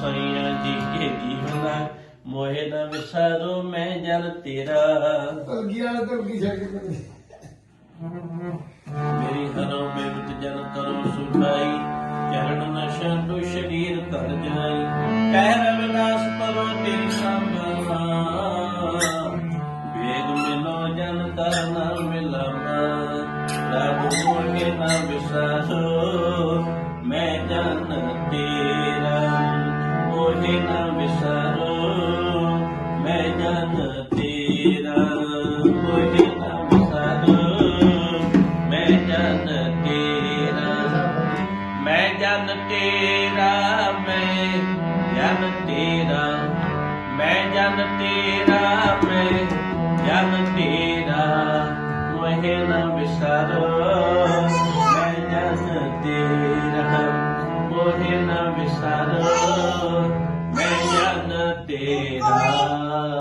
ਸਈਆਂ ਜੀ ਕੇ ਜੀਵਨਾ ਮੋਹਿ ਨਾ ਵਿਸਾਰੋ ਮੈਂ ਜਨ ਤੇਰਾ। ਤਲਗੀ ਵਾਲਾ ਤਲਗੀ ਛੱਡ ਕੇ ਮੇਰੀ ਹਰੋ ਬਿਰਤ ਜਨ ਕਰੋ ਸੁਖਾਈ ਚਰਨ ਨ ਸ਼ੰਤੁ ਸ਼ਰੀਰ ਤਰ ਜਾਈ ਕਹਿ ਰਵਿਦਾਸ ਪਰੋ ਤੇਰੀ ਸੰਭਾਵਾ ਵੇਦ ਮਿਲੋ ਜਨ ਦਰ ਨ ਮਿਲਾਵਾ। ਮੋਹਿ ਨਾ ਵਿਸਾਰੋ ਮੈਂ ਜਨ ਤੇਰਾ ਮੋਹਿ ਨਾ ਵਿਸਾਰੋ ਮੈਂ ਜਨ ਤੇਰਾ ਮੈਂ ਜਨ ਤੇਰਾ ਮੈਂ ਜਨ ਤੇਰਾ ਮੈਂ ਜਨ ਤੇਰਾ ਮੈਂ ਜਨ ਤੇਰਾ ਮੋਹਿ ਨਾ ਵਿਸਾਰੋ day.